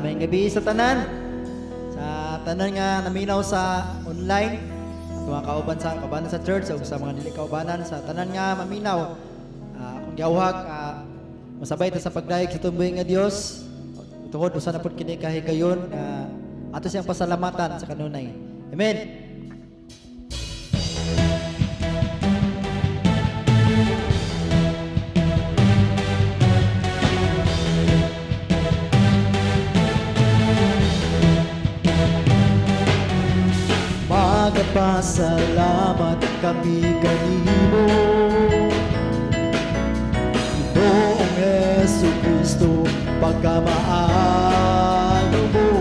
may gabi sa tanan. Sa tanan nga naminaw sa online. At mga kauban sa kaubanan sa church o sa mga dili kaubanan sa tanan nga maminaw. Ah, akong giawhag ah, masabay ta sa pagdayeg sa tumboy nga Dios. Tungod usa na pud kini kahigayon nga ato siyang pasalamatan sa kanunay. Amen. Magpasalamat kami kanimo Noong Yesu Kristo pagkamaayo mo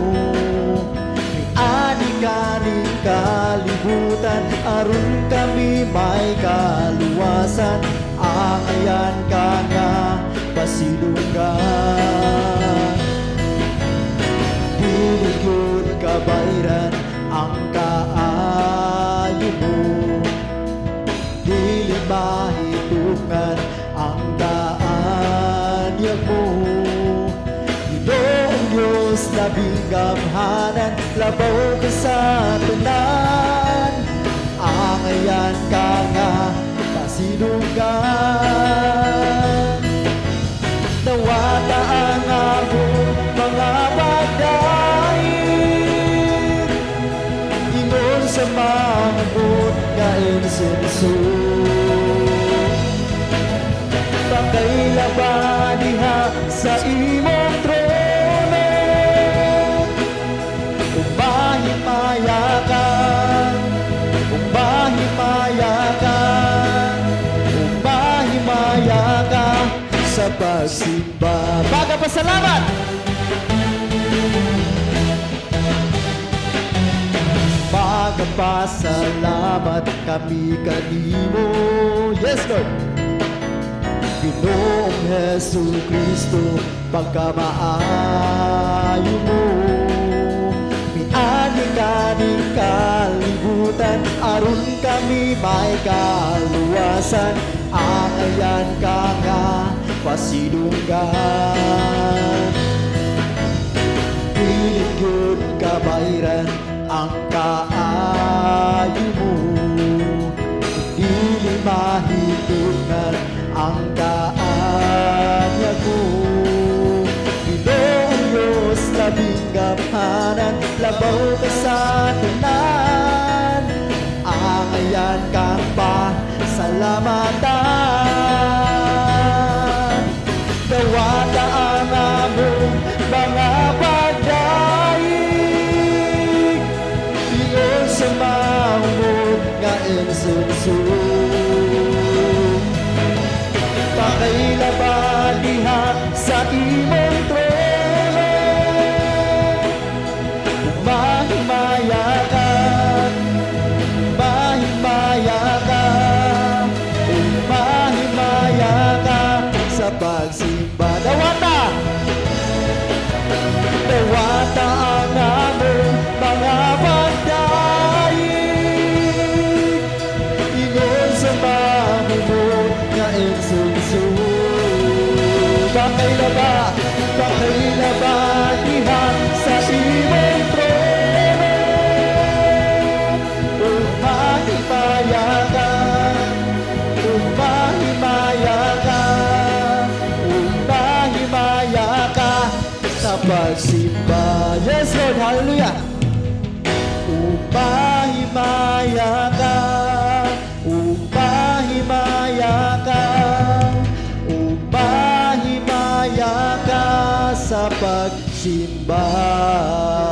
Ni ani kaning kalibutan aron kami may kaluwasan. Ang ayan ka nga pasilungan. Pilit yun kabayran ka pagsimba Baga pasalamat! Magpasalamat kami kanimo Yes, Lord! Ginoong Hesu Kristo pagkamaayo mo Miani kaning kalibutan aron kami may kaluwasan ang ayan ka nga pasidunggan Pilit yun kabayran ang kaayo Ferdinand. Pagsimba. Woo!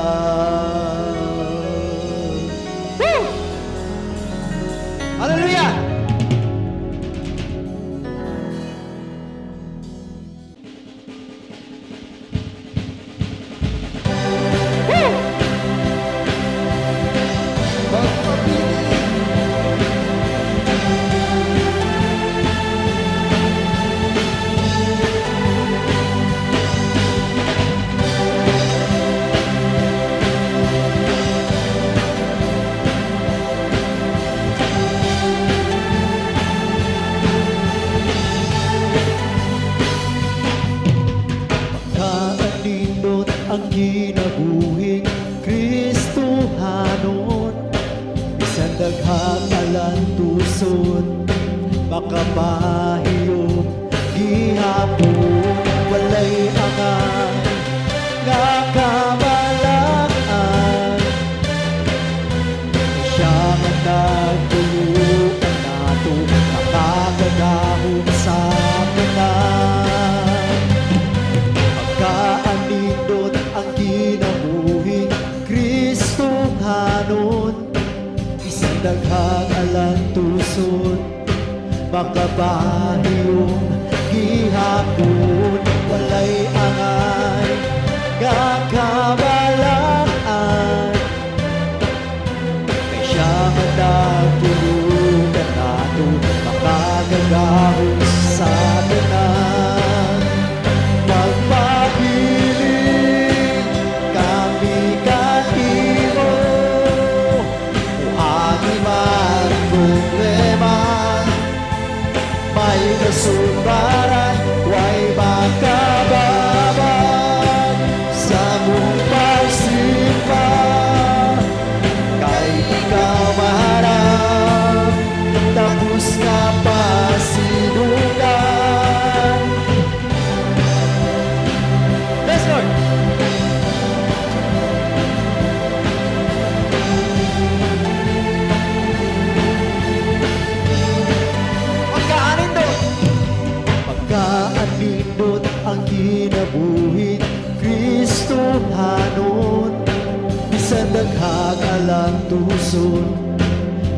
pag-alang tusod Makabahay yung gihapon? Walay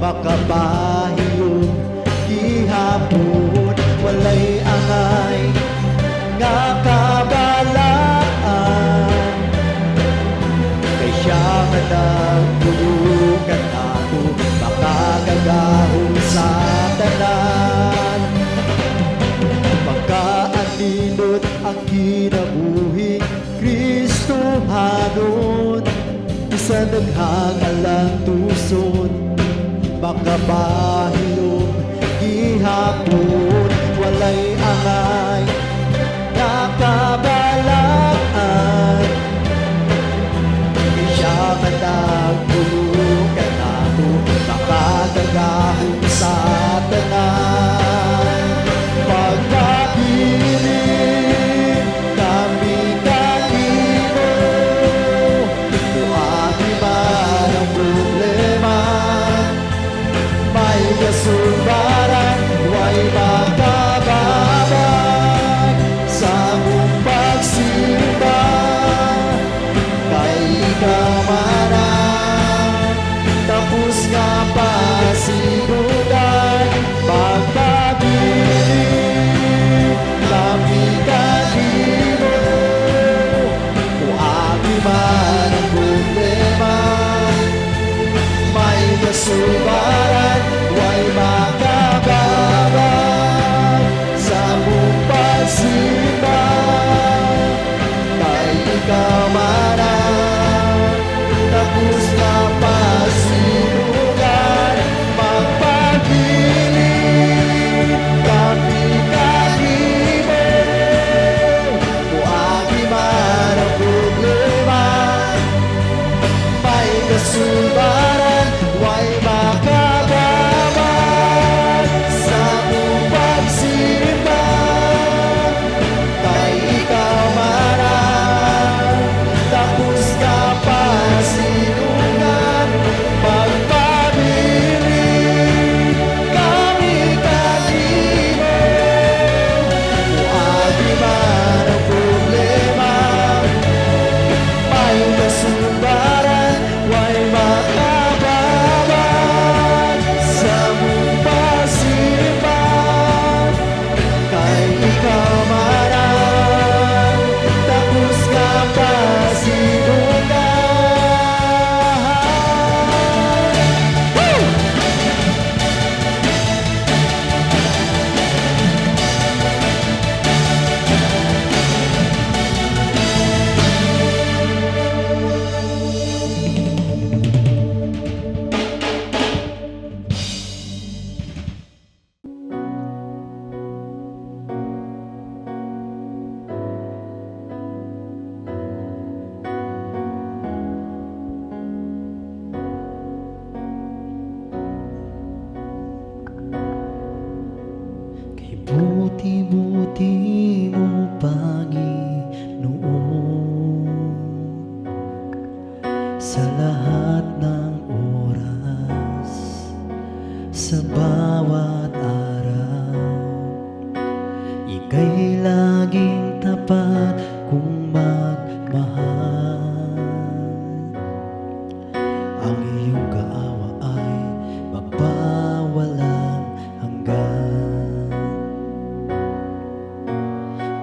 makabahiyo gihapon walay angay nga kabalaan kay siya nga nagtulungan ako makagagahong sa tanan. Pagkaaninot ang kinabuhi Kristo hanon. Sa naghangalang tuson makabahilog gihapon walay angay. Nakabalaan Iya man ang bulukan ato makadagal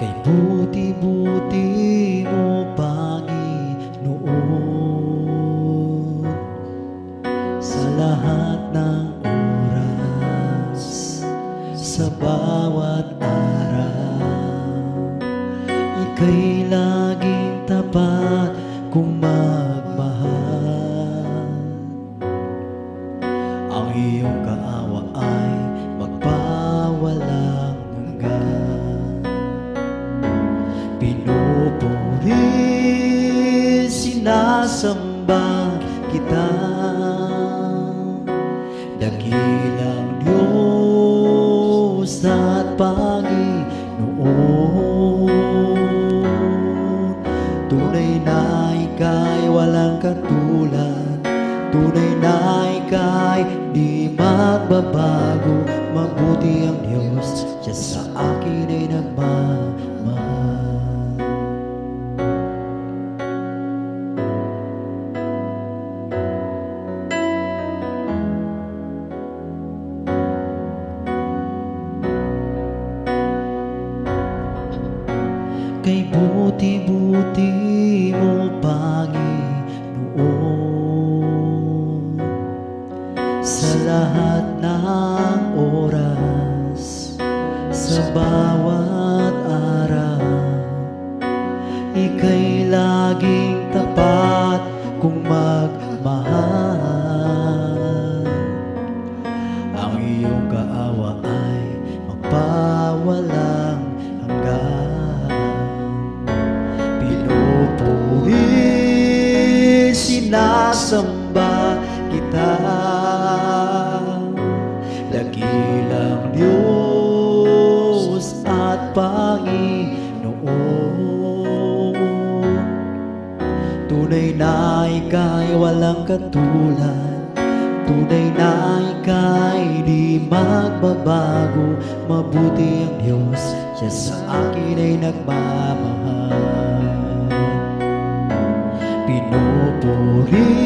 Kay buti-buti mo, magbabago Sa lahat ng oras Sa bawat araw Ika'y laging Tunay na ika'y walang katulad. Tunay na ika'y di magbabago. Mabuti ang Diyos, siya sa akin ay nagmamahal. Pinupuri,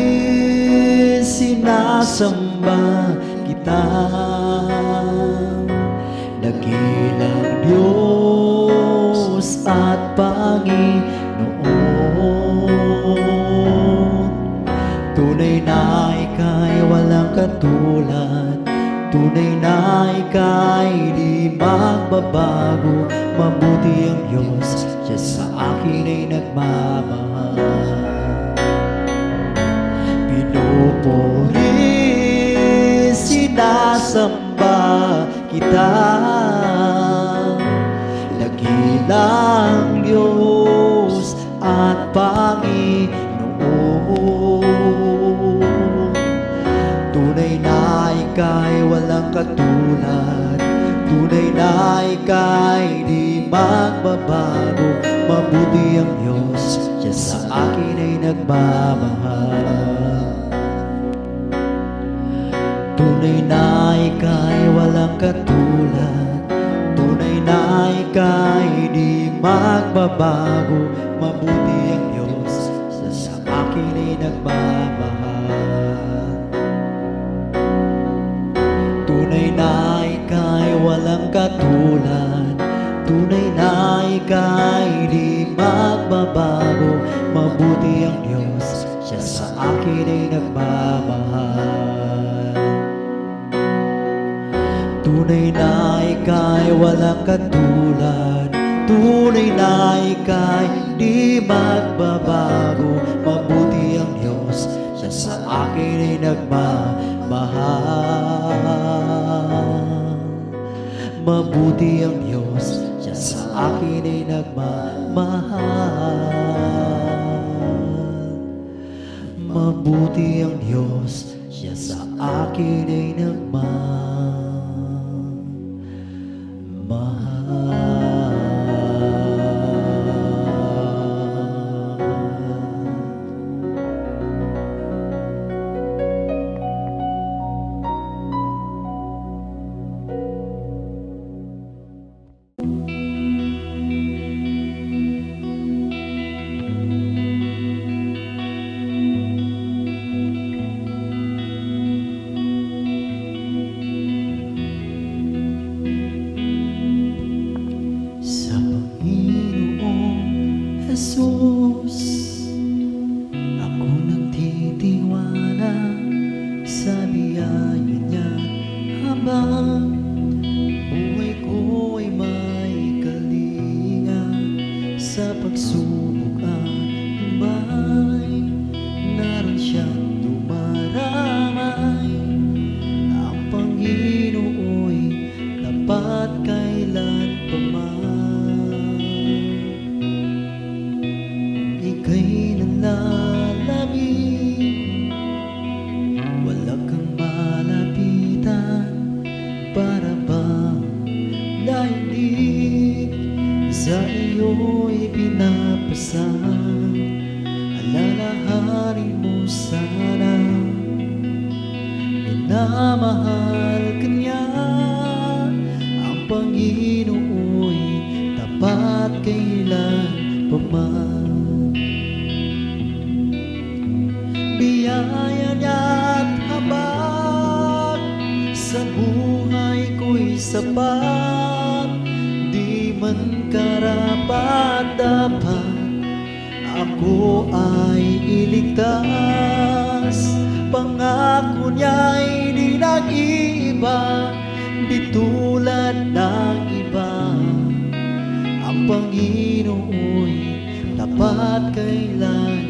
sinasamba kita. Dakilang Diyos at Panginoon ika'y walang katulad. Tunay na ika'y di magbabago. Mabuti ang Diyos, siya sa akin ay nagmamahal. Pinupuri, sinasamba kita. Dakilang Diyos ika'y walang katulad. Tunay na ika'y di magbabago. Mabuti ang Diyos, siya sa akin ay nagmamahal. Tunay na ika'y walang katulad. Tunay na ika'y di magbabago. Mabuti ang Diyos sa sa akin ay nagmamahal na ika'y walang katulad. Tunay na ika'y di magbabago. Mabuti ang Diyos siya sa akin ay nagmamahal. Tunay na ika'y walang katulad. Tunay na ika'y di magbabago. Mabuti ang Diyos, siya sa akin ay nagmamahal Mabuti ang Diyos, siya sa akin ay nagmamahal. Mabuti ang Diyos, siya sa akin ay nagmamahal วัด sapat Di man karapat dapat Ako ay iligtas. Pangako niya'y di nag-iiba Di tulad ng iba. Ang Panginoo'y tapat kailan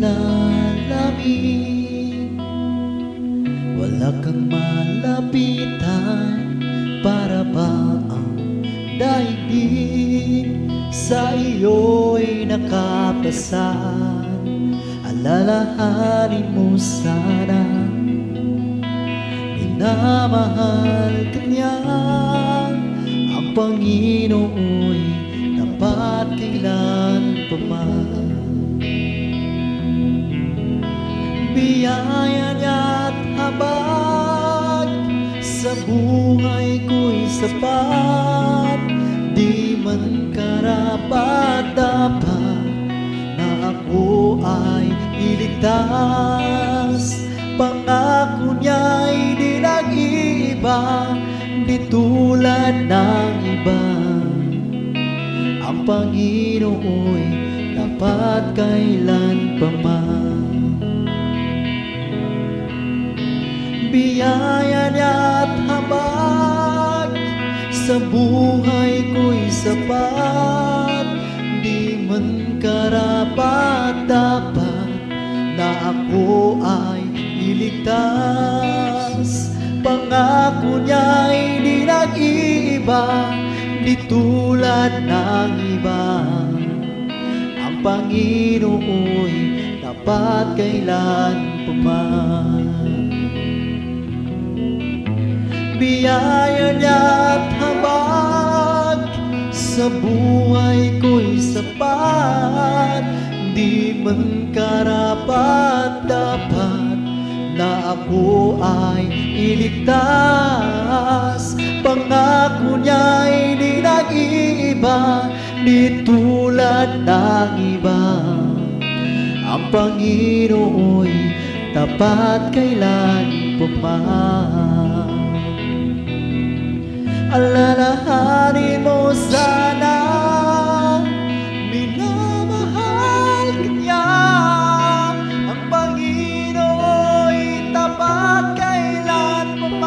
ika'y nalalamin Wala kang malapitan Para ba ang daigdig Sa iyo'y nakapasan Alalahanin mo sana. Minamahal ka niya. Ang Panginoo'y Tapat kailan pa man Biyaya niya't habag Sa buhay ko'y sapat. Di man karapat dapat Na ako ay iligtas. Pangako niya'y di nag-iiba Di tulad ng iba. Ang Panginoo'y tapat kailan pa man Biyaya niya't habag. Sa buhay ko'y sapat Di man karapat. Dapat Na ako ay iligtas Pangako niya'y di nag-iiba Di tulad ng iba. Ang Panginoo'y tapat kailan paman Biyaya niya't habag Sa buhay ko'y sapat. Di man karapat dapat Na ako ay iligtas. Pangako niya'y di nag-iiba Di tulad ng iba. Ang Panginoo'y tapat kailan paman Alalahanin mo sana Minamahal ka niya Ang Panginoo'y tapat kailan paman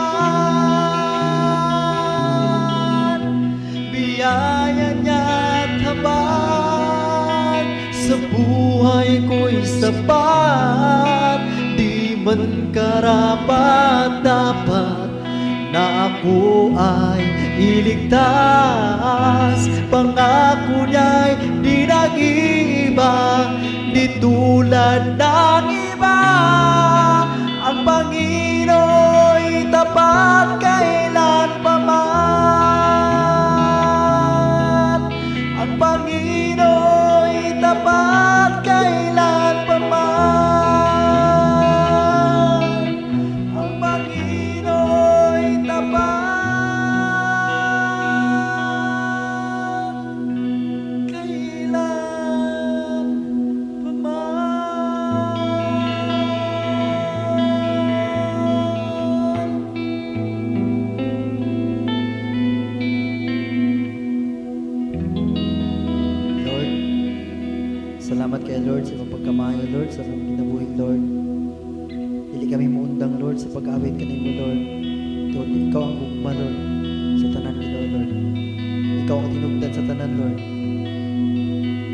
Biyaya niya't habag Sa buhay ko'y sapat. Di man karapat dapat na ako ay iligtas Pangako niya'y di nag-iiba Di tulad ng salamat kay Lord sa pagkamayo, Lord, sa aming kinabuhi, Lord. Dili kami muundang, Lord, sa pag-awit kanimo, Lord. Lord, ikaw ang gugma, Lord, sa tanan nito, Lord. Ikaw ang tinugdan sa tanan, Lord.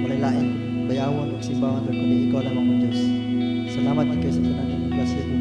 Walay lain, bayawan o simbahan, Lord, kundi ikaw lamang ang Diyos. Salamat ikaw sa tanan ng Lord.